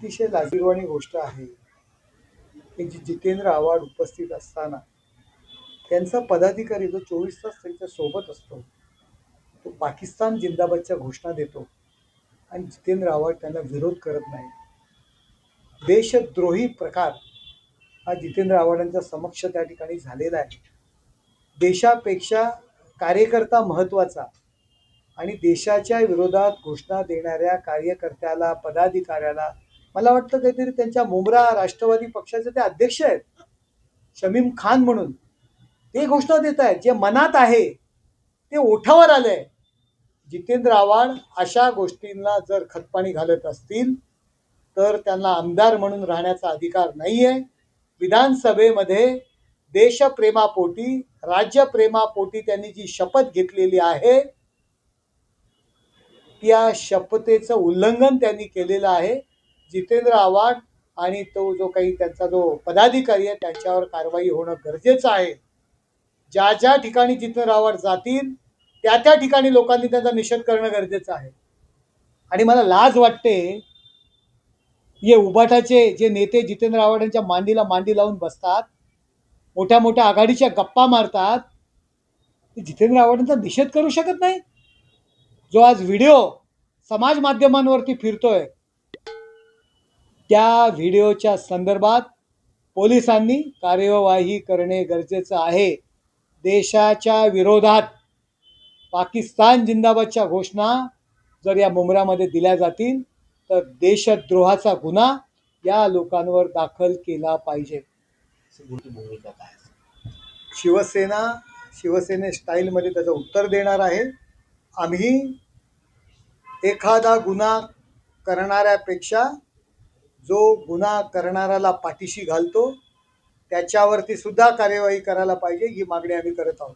अतिशय लाजीरवाणी गोष्ट आहे की जी जितेंद्र आव्हाड उपस्थित असताना त्यांचा पदाधिकारी जो चोवीस तास त्यांच्यासोबत असतो तो पाकिस्तान जिंदाबादच्या घोषणा देतो आणि जितेंद्र आव्हाड त्यांना विरोध करत नाही. देशद्रोही प्रकार हा जितेंद्र आव्हाडांच्या समक्ष त्या ठिकाणी झालेला आहे. देशापेक्षा कार्यकर्ता महत्त्वाचा आणि देशाच्या विरोधात घोषणा देणाऱ्या कार्यकर्त्याला पदाधिकाऱ्याला मला वाटतं काहीतरी त्यांच्या मुंब्रा राष्ट्रवादी पक्षाचे ते अध्यक्ष आहेत. शमीम खान म्हणून. ते घोषणा देत आहेत. जे मनात आहे ते ओठावर आलंय. जितेंद्र आव्हाड अशा गोष्टींना जर खतपाणी घालत असतील तर त्यांना आमदार म्हणून राहण्याचा अधिकार नाही आहे विधानसभेमध्ये देशप्रेमापोटी राज्यप्रेमापोटी त्यांनी जी शपथ घेतलेली आहे त्या शपथेचं उल्लंघन त्यांनी केलेलं आहे. जितेंद्र आव्हाड आणि तो जो काही त्यांचा जो पदाधिकारी आहे त्यांच्यावर कारवाई होणं गरजेचं आहे. ज्या ज्या ठिकाणी जितेंद्र आव्हाड जातील त्या त्या ठिकाणी लोकांनी त्यांचा निषेध करणं गरजेचं आहे. आणि मला लाज वाटते हे उबाटाचे जे नेते जितेंद्र आव्हाड यांच्या मांडीला मांडी लावून बसतात मोठ्या मोठ्या आघाडीच्या गप्पा मारतात ते जितेंद्र आव्हाडांचा निषेध करू शकत नाही जो आज व्हिडिओ समाज माध्यमांवरती फिरतोय त्या व्हिडिओच्या संदर्भात पोलिसांनी कार्यवाही करणे गरजेचं आहे. देशाच्या विरोधात पाकिस्तान जिंदाबादच्या घोषणा जर या मुंबऱ्यामध्ये दिल्या जातील तर देशद्रोहाचा गुन्हा या लोकांवर दाखल केला पाहिजे. भूमिका काय शिवसेना शिवसेने स्टाईलमध्ये त्याचं उत्तर देणार आहे. आम्ही एखादा गुन्हा करणाऱ्यापेक्षा जो गुन्हा करणाऱ्याला पाठीशी घालतो त्याच्यावरती सुद्धा कार्यवाही करायला पाहिजे ही मागणी आम्ही करत आहोत.